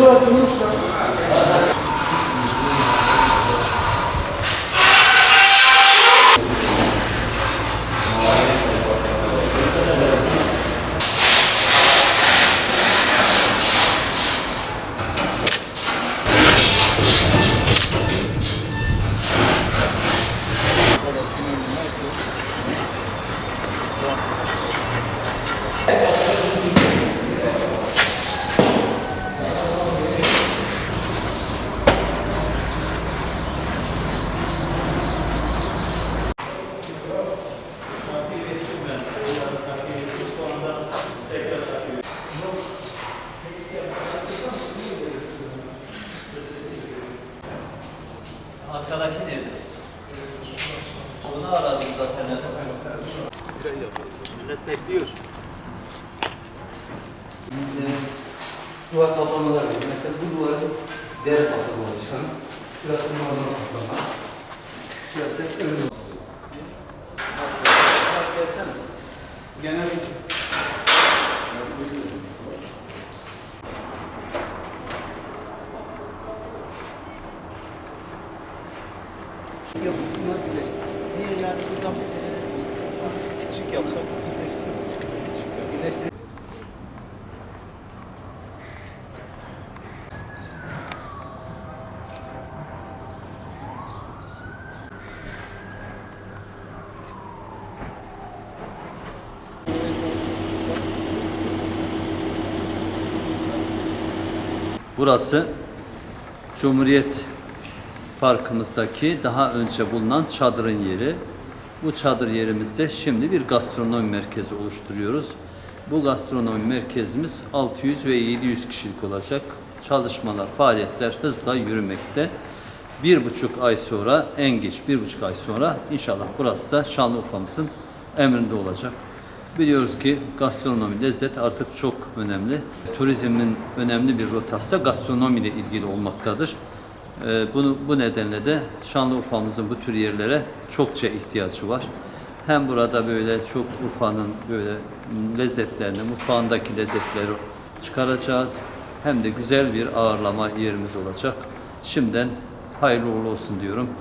Daha su Arkadaki nerede? Onu aradım zaten. Millet bekliyor. Ee, duvar kaplamalar var. Mesela bu duvarımız deri kaplama başkanım. Şurası normal kaplama. Şurası ön Gelsene. Genel Burası Cumhuriyet Parkımızdaki daha önce bulunan çadırın yeri. Bu çadır yerimizde şimdi bir gastronomi merkezi oluşturuyoruz. Bu gastronomi merkezimiz 600 ve 700 kişilik olacak. Çalışmalar, faaliyetler hızla yürümekte. Bir buçuk ay sonra, en geç bir buçuk ay sonra inşallah burası da Şanlıurfa'mızın emrinde olacak. Biliyoruz ki gastronomi, lezzet artık çok önemli. Turizmin önemli bir rotası da gastronomi ile ilgili olmaktadır. Ee, Bunu bu nedenle de Şanlıurfa'mızın bu tür yerlere çokça ihtiyacı var. Hem burada böyle çok Urfa'nın böyle lezzetlerini, mutfağındaki lezzetleri çıkaracağız. Hem de güzel bir ağırlama yerimiz olacak. Şimdiden hayırlı uğurlu olsun diyorum.